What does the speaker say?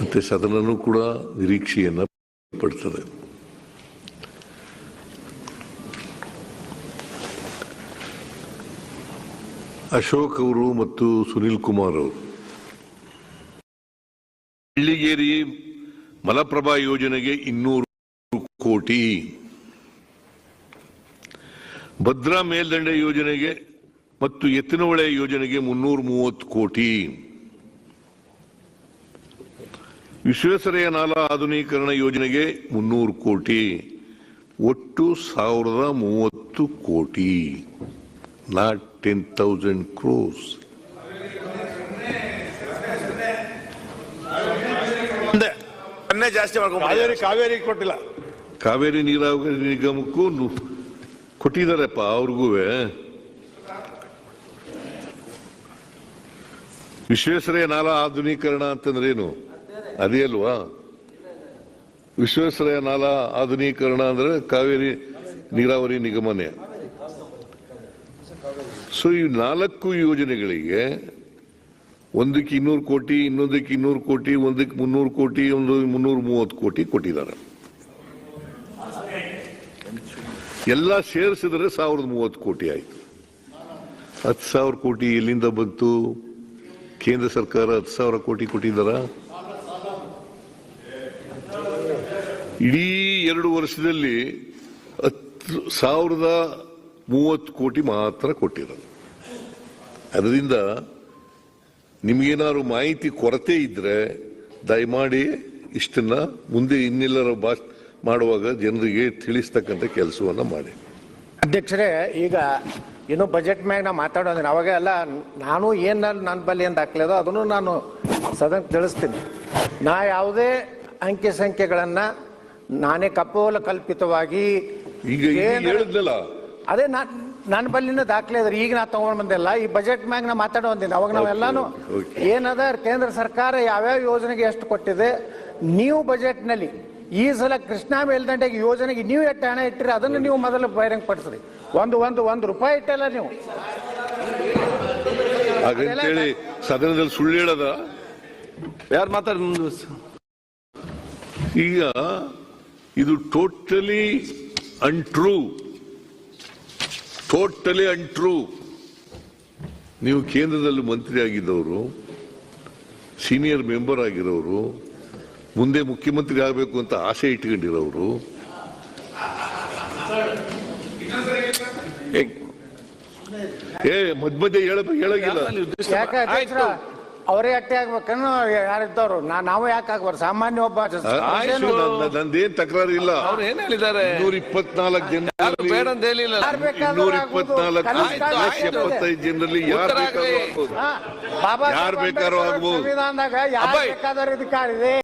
ಮತ್ತೆ ಸದನನೂ ಕೂಡ ನಿರೀಕ್ಷೆಯನ್ನು ಪಡ್ತದೆ. ಅಶೋಕ್ ಅವರು ಮತ್ತು ಸುನಿಲ್ ಕುಮಾರ್ ಅವರು. ಹಳ್ಳಿಗೇರಿ ಮಲಪ್ರಭಾ ಯೋಜನೆಗೆ ಇನ್ನೂರು ಕೋಟಿ. ಭದ್ರಾ ಮೇಲ್ದಂಡೆ ಯೋಜನೆಗೆ ಮತ್ತು ಎತ್ತಿನಹೊಳೆ ಯೋಜನೆಗೆ ಮುನ್ನೂರ ಮೂವತ್ತು ಕೋಟಿ. ವಿಶ್ವೇಶ್ವರಯ್ಯ ನಾಲಾ ಆಧುನೀಕರಣ ಯೋಜನೆಗೆ ಮುನ್ನೂರು ಕೋಟಿ ಒಟ್ಟು ಸಾವಿರದ ಮೂವತ್ತು ಕೋಟಿ. ನಾಟ್ ಟೆನ್ ತೌಸಂಡ್ ಕ್ರೋಸ್ ಅನ್ನೇ ಜಾಸ್ತಿ ಮಾಡ್ಕೊಂಡು ಕಾವೇರಿ ಕಾವೇರಿ ಕೊಟ್ಟಿಲ್ಲ. ಕಾವೇರಿ ನೀರಾವರಿ ನಿಗಮಕ್ಕೂ ಕೊಟ್ಟಿದ್ದಾರೆಪ್ಪ ಕೊಟ್ಟಿದ್ದಾರಪ್ಪ ಅವ್ರಿಗೂ. ವಿಶ್ವೇಶ್ವರಯ್ಯ ನಾಲಾ ಆಧುನೀಕರಣ ಅಂತಂದ್ರೇನು ಅದೇ ಅಲ್ವಾ? ವಿಶ್ವೇಶ್ವರಯ್ಯ ನಾಲಾ ಆಧುನೀಕರಣ ಅಂದ್ರೆ ಕಾವೇರಿ ನೀರಾವರಿ ನಿಗಮನೇ. ಸೊ ಈ ನಾಲ್ಕು ಯೋಜನೆಗಳಿಗೆ ಒಂದಕ್ಕೆ ಇನ್ನೂರು ಕೋಟಿ, ಇನ್ನೊಂದಕ್ಕೆ ಇನ್ನೂರು ಕೋಟಿ, ಒಂದಕ್ಕೆ ಮುನ್ನೂರು ಕೋಟಿ ಒಂದು ಮುನ್ನೂರ ಮೂವತ್ತು ಕೋಟಿ ಕೊಟ್ಟಿದ್ದಾರೆ. ಎಲ್ಲ ಸೇರಿಸಿದ್ರೆ ಸಾವಿರದ ಮೂವತ್ತು ಕೋಟಿ ಆಯಿತು. ಹತ್ತು ಸಾವಿರ ಕೋಟಿ ಎಲ್ಲಿಂದ ಬಂತು? ಕೇಂದ್ರ ಸರ್ಕಾರ ಹತ್ತು ಸಾವಿರ ಕೋಟಿ ಕೊಟ್ಟಿದ್ದಾರ? ಇಡೀ ಎರಡು ವರ್ಷದಲ್ಲಿ ಸಾವಿರದ ಮೂವತ್ತು ಕೋಟಿ ಮಾತ್ರ ಕೊಟ್ಟಿರೋದು. ಅದರಿಂದ ನಿಮಗೇನಾದ್ರು ಮಾಹಿತಿ ಕೊರತೆ ಇದ್ರೆ ದಯಮಾಡಿ ಇಷ್ಟನ್ನ ಮುಂದೆ ಇನ್ನೆಲ್ಲರ ಬಾ ಮಾಡುವಾಗ ಜನರಿಗೆ ತಿಳಿಸ್ತಕ್ಕಂಥ ಕೆಲಸವನ್ನು ಮಾಡಿ. ಅಧ್ಯಕ್ಷರೇ, ಈಗ ಇನ್ನು ಬಜೆಟ್ ಮ್ಯಾಗ ನಾ ಮಾತಾಡೋದ್ರೆ ಅವಾಗ ಎಲ್ಲ ನಾನು ಏನು ನನ್ನ ಬಲ್ಲಿ ಅಂತ ಹಾಕ್ಲೇದೋ ಅದನ್ನು ನಾನು ಸದನಕ್ಕೆ ತಿಳಿಸ್ತೀನಿ. ನಾ ಯಾವುದೇ ಅಂಕಿ ಸಂಖ್ಯೆಗಳನ್ನು ನಾನೇ ಕಪೋಲ ಕಲ್ಪಿತವಾಗಿ ಈಗ ಹೇಳಿದ್ನಲ್ಲ. ಅದೇ ನಾನು ನನ್ನ ಬಲ್ಲಿನ ದಾಖಲೆ ಅದ್ರಿ ಈಗ ನಾ ತಗೊಂಡ್ ಬಂದಿಲ್ಲ. ಈ ಬಜೆಟ್ ಮ್ಯಾಗ ನಾ ಮಾತಾಡೋದಿನ ಅವಾಗ ನಾವೆಲ್ಲಾನು. ಏನದ ಕೇಂದ್ರ ಸರ್ಕಾರ ಯಾವ್ಯಾವ ಯೋಜನೆಗೆ ಎಷ್ಟು ಕೊಟ್ಟಿದೆ ನೀವು ಬಜೆಟ್ನಲ್ಲಿ ಈ ಸಲ ಕೃಷ್ಣಾ ಮೇಲ್ದಂಡೆಗೆ ಯೋಜನೆಗೆ ನೀವು ಎಷ್ಟು ಹಣ ಇಟ್ಟಿರಿ ಅದನ್ನು ನೀವು ಮೊದಲು ಬಹಿರಂಗ ಪಡಿಸ್ರಿ. ಒಂದು ಒಂದು ಒಂದು ರೂಪಾಯಿ ಇಟ್ಟಲ್ಲ ನೀವು. ಹೇಳಿ ಸದನದಲ್ಲಿ ಸುಳ್ಳು ಹೇಳದ? ಯಾರು ಮಾತಾಡ ಈಗ ಇದು ಟೋಟಲಿ ಅಂಟ್ರೂ ಟೋಟಲಿ ಅಂಟ್ರೂ ನೀವು ಕೇಂದ್ರದಲ್ಲಿ ಮಂತ್ರಿ ಆಗಿದ್ದವರು ಸೀನಿಯರ್ ಮೆಂಬರ್ ಆಗಿರೋರು, ಮುಂದೆ ಮುಖ್ಯಮಂತ್ರಿ ಆಗಬೇಕು ಅಂತ ಆಸೆ ಇಟ್ಕೊಂಡಿರೋರು. ಏ, ಮಧ್ಯ ಮಧ್ಯ ಹೇಳ ಹೇಳಂಗಿಲ್ಲ ಯಾಕೆ ಅಧ್ಯಕ್ಷರ? ಅವರೇ ಅಟ್ಟೆ ಆಗ್ಬೇಕನ್ನು ಯಾರಿದ್ದವ್ರು ನಾ ನಾವು ಯಾಕೆ ಆಗ್ಬಾರ್ದು ಸಾಮಾನ್ಯ ಒಬ್ಬ ಆಯ್ತು ನಂದೇನ್ ತಕರಾರು ಇಲ್ಲ ಅವ್ರು ಏನ್ ಹೇಳಿದ್ದಾರೆ ಇನ್ನೂರ ಇಪ್ಪತ್ನಾಲ್ಕು ಯಾರು ಜನ ಬೇಡ ಅಂತ ಹೇಳಿಲ್ಲ ಯಾರ್ ಬೇಕಾದ್ರೂ ಇನ್ನೂರ ಆಗ್ಬೋದು. ಇಪ್ಪತ್ನಾಲ್ಕು ಆಯ್ತು. ಎಪ್ಪತ್ತೈದು ಜನರಲ್ಲಿ ಯಾರು ಉತ್ತರ ಬೇಕಾದ್ರೂ ಆಗ್ಲಿ. ಆಗ್ಬೋದು ಹಾ, ಬಾಬಾ ಯಾರ್ ಸಾಹೇಬ್ ಬೇಕಾದ್ರೂ ಅಂಬೇಡ್ಕರ್ ಆಗ್ಬೋದು. ಸಂವಿಧಾನದಾಗ ಯಾರು ಅಬ್ಬಾಯ್. ಬೇಕಾದವ್ರ ಅಧಿಕಾರ ಇದೆ